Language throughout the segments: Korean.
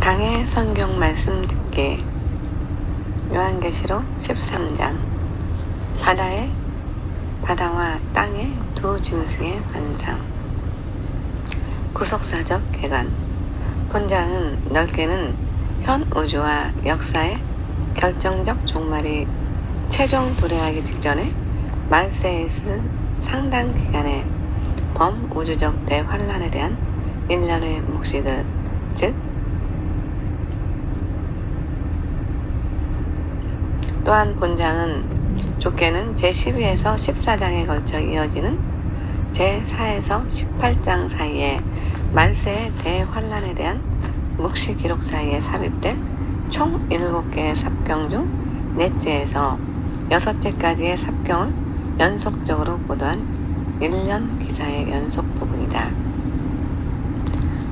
강해 성경 말씀 듣기. 요한계시록 13장. 바다의 바다와 땅의 두 짐승의 환상 구속사적 개관. 본장은 넓게는 현 우주와 역사의 결정적 종말이 최종 도래하기 직전에 말세에 있을 상당 기간의 범우주적 대환란에 대한 일련의 묵시들 즉 또한 본장은 좁게는 제12에서 14장에 걸쳐 이어지는 제4에서 18장 사이에 말세의 대환란에 대한 묵시 기록 사이에 삽입된 총 7개의 삽경 중 넷째에서 여섯째까지의 삽경을 연속적으로 보도한 1년 기사의 연속 부분이다.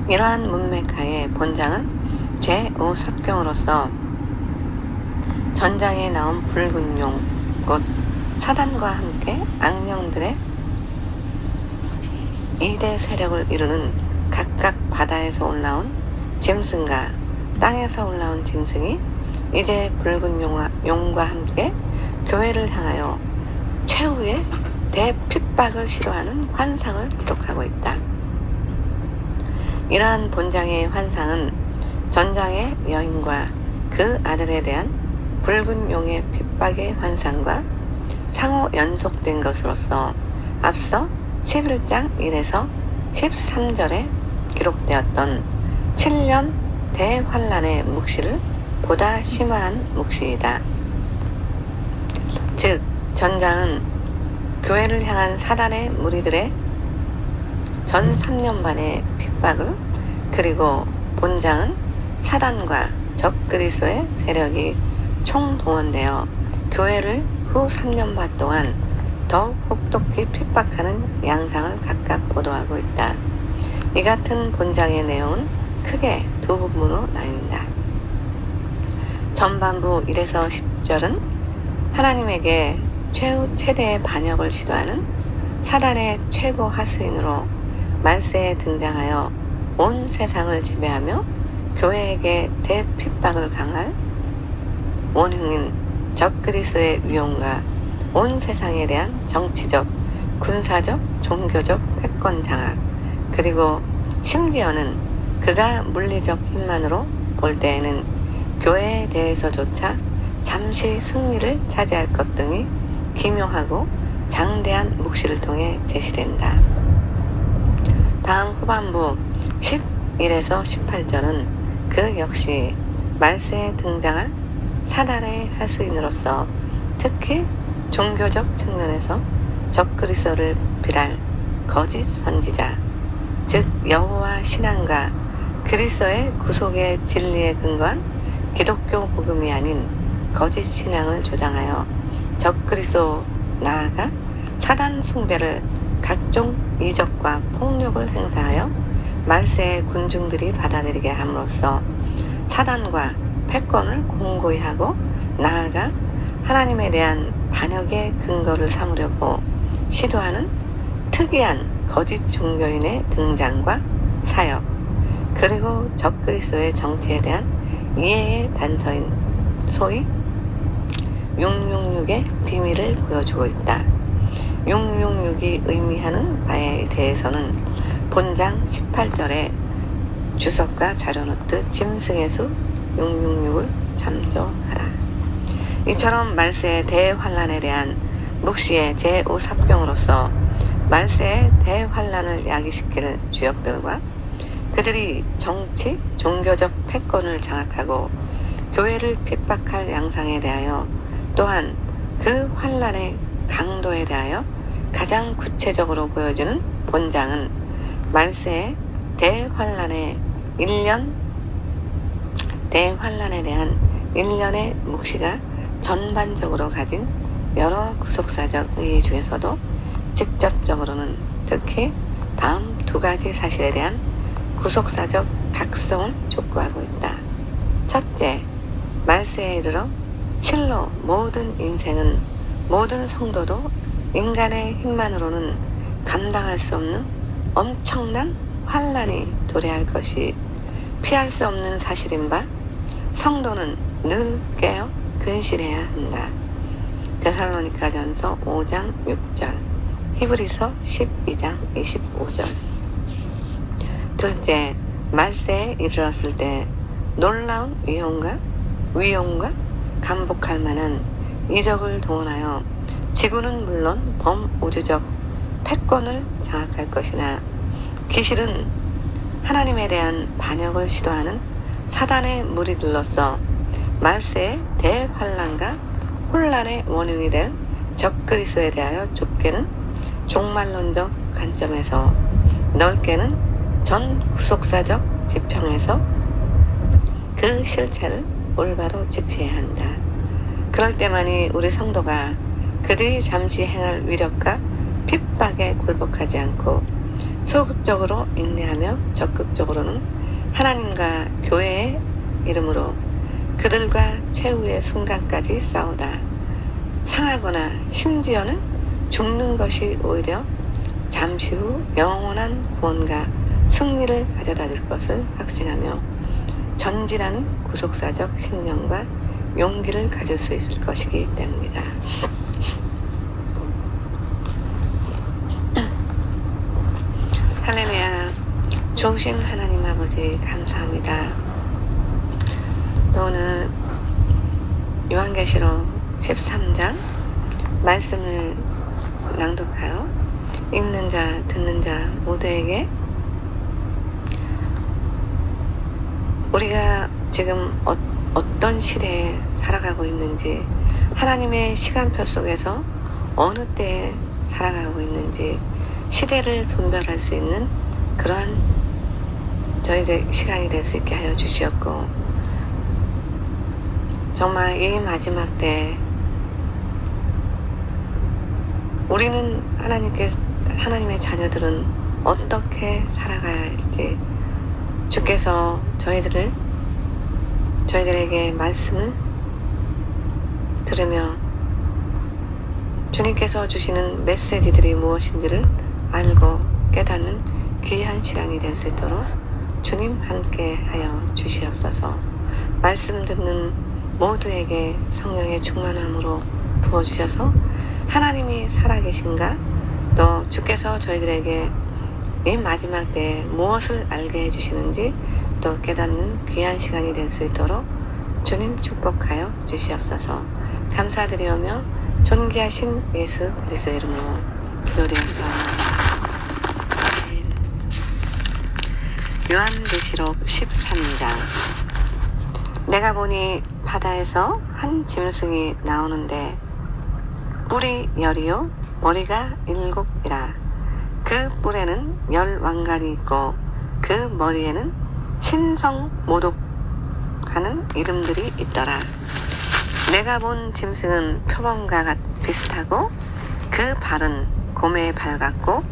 이러한 문맥하에 본장은 제5삽경으로서 전장에 나온 붉은 용, 곧 사단과 함께 악령들의 이대 세력을 이루는 각각 바다에서 올라온 짐승과 땅에서 올라온 짐승이 이제 붉은 용과, 용과 함께 교회를 향하여 최후의 대핍박을 시도하는 환상을 기록하고 있다. 이러한 본장의 환상은 전장의 여인과 그 아들에 대한 붉은 용의 핍박의 환상과 상호 연속된 것으로서 앞서 11장 1에서 13절에 기록되었던 7년 대환란의 묵시를 보다 심화한 묵시이다. 즉 전장은 교회를 향한 사단의 무리들의 전 3년 반의 핍박을 그리고 본장은 사단과 적그리스도의 세력이 총 동원되어 교회를 후 3년 반 동안 더욱 혹독히 핍박하는 양상을 각각 보도하고 있다. 이 같은 본장의 내용은 크게 두 부분으로 나뉜다. 전반부 1에서 10절은 하나님에게 최후 최대의 반역을 시도하는 사단의 최고 하수인으로 말세에 등장하여 온 세상을 지배하며 교회에게 대핍박을 강할 원흉인 적그리스의 위용과 온 세상에 대한 정치적, 군사적, 종교적 패권 장악 그리고 심지어는 그가 물리적 힘만으로 볼 때에는 교회에 대해서조차 잠시 승리를 차지할 것 등이 기묘하고 장대한 묵시를 통해 제시된다. 다음 후반부 11에서 18절은 그 역시 말세에 등장할 사단의 하수인으로서 특히 종교적 측면에서 적그리스도를 비랄 거짓 선지자 즉 여호와 신앙과 그리스도의 구속의 진리에 근거한 기독교 복음이 아닌 거짓 신앙을 조장하여 적그리스도 나아가 사단 숭배를 각종 이적과 폭력을 행사하여 말세의 군중들이 받아들이게 함으로써 사단과 패권을 공고히 하고 나아가 하나님에 대한 반역의 근거를 삼으려고 시도하는 특이한 거짓 종교인의 등장과 사역 그리고 적그리스도의 정치에 대한 이해의 단서인 소위 666의 비밀을 보여주고 있다. 666이 의미하는 바에 대해서는 본장 18절에 주석과 자료 노트 짐승의 수 666을 참조하라. 이처럼 말세의 대환란에 대한 묵시의 제5삽경으로서 말세의 대환란을 야기시키는 주역들과 그들이 정치, 종교적 패권을 장악하고 교회를 핍박할 양상에 대하여 또한 그 환란의 강도에 대하여 가장 구체적으로 보여주는 본장은 말세의 대환란의 1년 대환란에 대한 1년의 묵시가 전반적으로 가진 여러 구속사적 의의 중에서도 직접적으로는 특히 다음 두 가지 사실에 대한 구속사적 각성을 촉구하고 있다. 첫째, 말세에 이르러 실로 모든 인생은 모든 성도도 인간의 힘만으로는 감당할 수 없는 엄청난 환란이 도래할 것이 피할 수 없는 사실인 바 성도는 늘 깨어 근실해야 한다. 데살로니가전서 5장 6절 히브리서 12장 25절 둘째, 말세에 이르렀을 때 놀라운 위험과 위험과 감복할 만한 이적을 동원하여 지구는 물론 범우주적 패권을 장악할 것이나 기실은 하나님에 대한 반역을 시도하는 사단의 무리들로서 말세의 대환란과 혼란의 원흉이 될 적그리스도에 대하여 좁게는 종말론적 관점에서 넓게는 전 구속사적 지평에서 그 실체를 올바로 지켜야 한다. 그럴 때만이 우리 성도가 그들이 잠시 행할 위력과 핍박에 굴복하지 않고 소극적으로 인내하며 적극적으로는 하나님과 교회의 이름으로 그들과 최후의 순간까지 싸우다 상하거나 심지어는 죽는 것이 오히려 잠시 후 영원한 구원과 승리를 가져다 줄 것을 확신하며 전진하는 구속사적 신념과 용기를 가질 수 있을 것이기 때문이다. 할렐루야. 좋으신 하나님 아버지 감사합니다. 또 오늘 요한계시록 13장 말씀을 낭독하여 읽는 자, 듣는 자 모두에게 우리가 지금 어, 어떤 시대에 살아가고 있는지 하나님의 시간표 속에서 어느 때에 살아가고 있는지 시대를 분별할 수 있는 그러한 저희들 시간이 될 수 있게 하여 주시었고 정말 이 마지막 때 우리는 하나님께 하나님의 자녀들은 어떻게 살아가야 할지 주께서 저희들을 저희들에게 말씀을 들으며 주님께서 주시는 메시지들이 무엇인지를 알고 깨닫는 귀한 시간이 될 수 있도록 주님 함께 하여 주시옵소서. 말씀 듣는 모두에게 성령의 충만함으로 부어주셔서 하나님이 살아계신가? 또 주께서 저희들에게 이 마지막 때에 무엇을 알게 해주시는지 또 깨닫는 귀한 시간이 될 수 있도록 주님 축복하여 주시옵소서. 감사드리오며 존귀하신 예수 그리스도 이름으로 기도드렸사옵나다 요한계시록 13장. 내가 보니 바다에서 한 짐승이 나오는데 뿔이 열이요 머리가 일곱이라. 그 뿔에는 열 왕관이 있고 그 머리에는 신성 모독하는 이름들이 있더라. 내가 본 짐승은 표범과 같 비슷하고 그 발은 곰의 발 같고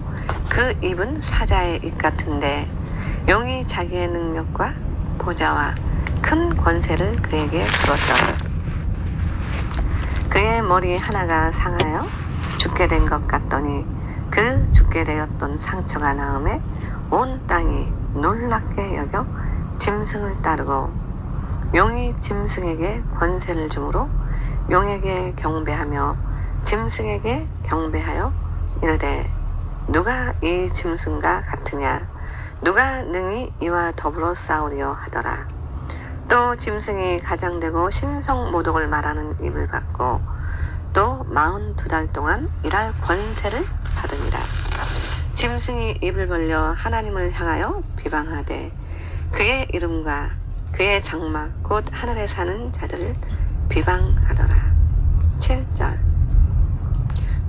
그 입은 사자의 입 같은데 용이 자기의 능력과 보좌와 큰 권세를 그에게 주었더라. 그의 머리 하나가 상하여 죽게 된 것 같더니 그 죽게 되었던 상처가 나음에 온 땅이 놀랍게 여겨 짐승을 따르고 용이 짐승에게 권세를 주므로 용에게 경배하며 짐승에게 경배하여 이르되 누가 이 짐승과 같으냐 누가 능히 이와 더불어 싸우려 하더라. 또 짐승이 가장되고 신성 모독을 말하는 입을 받고 또 마흔 두 달 동안 일할 권세를 받으니라. 짐승이 입을 벌려 하나님을 향하여 비방하되 그의 이름과 그의 장막 곧 하늘에 사는 자들을 비방하더라. 7절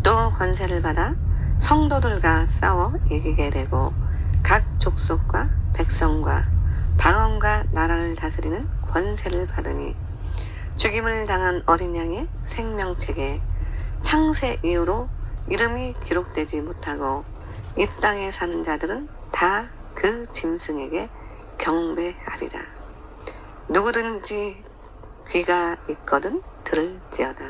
또 권세를 받아 성도들과 싸워 이기게 되고 각 족속과 백성과 방언과 나라를 다스리는 권세를 받으니 죽임을 당한 어린 양의 생명책에 창세 이후로 이름이 기록되지 못하고 이 땅에 사는 자들은 다 그 짐승에게 경배하리라. 누구든지 귀가 있거든 들을지어다.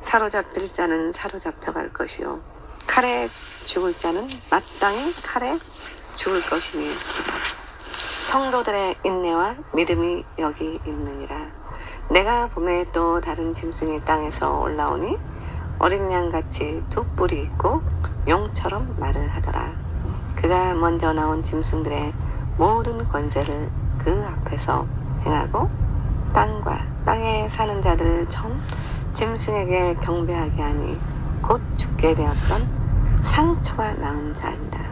사로잡힐 자는 사로잡혀 갈 것이요 칼에 죽을 자는 마땅히 칼에 죽을 것이니 성도들의 인내와 믿음이 여기 있느니라. 내가 봄에 또 다른 짐승이 땅에서 올라오니 어린 양같이 두 뿔이 있고 용처럼 말을 하더라. 그가 먼저 나온 짐승들의 모든 권세를 그 앞에서 행하고 땅과 땅에 사는 자들을 처음 짐승에게 경배하게 하니 곧 죽게 되었던 상처가 나은 자입니다.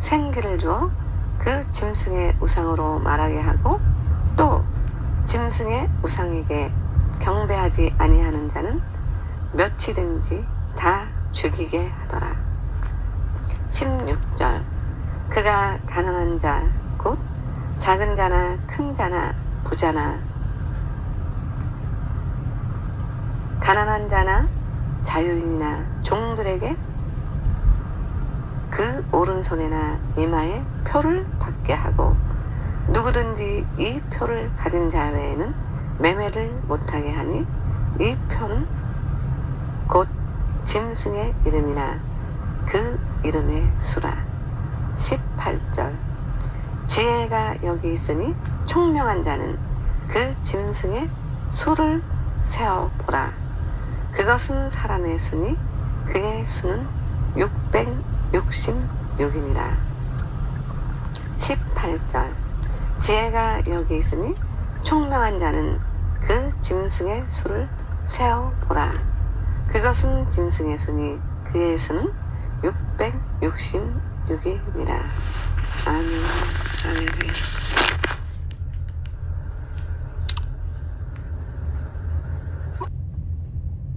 생기를 주어 그 짐승의 우상으로 말하게 하고 또 짐승의 우상에게 경배하지 아니하는 자는 며칠인지 다 죽이게 하더라. 16절 그가 가난한 자 곧 작은 자나 큰 자나 부자나 가난한 자나 자유인이나 종들에게 그 오른손에나 이마에 표를 받게 하고 누구든지 이 표를 가진 자 외에는 매매를 못하게 하니 이 표는 곧 짐승의 이름이나 그 이름의 수라. 18절. 지혜가 여기 있으니 총명한 자는 그 짐승의 수를 세어 보라. 그것은 사람의 수니 그의 수는 666이니라 18절. 지혜가 여기 있으니 총명한 자는 그 짐승의 수를 세어 보라. 그것은 짐승의 수니 그의 수는 666이니라 아멘. 할렐루야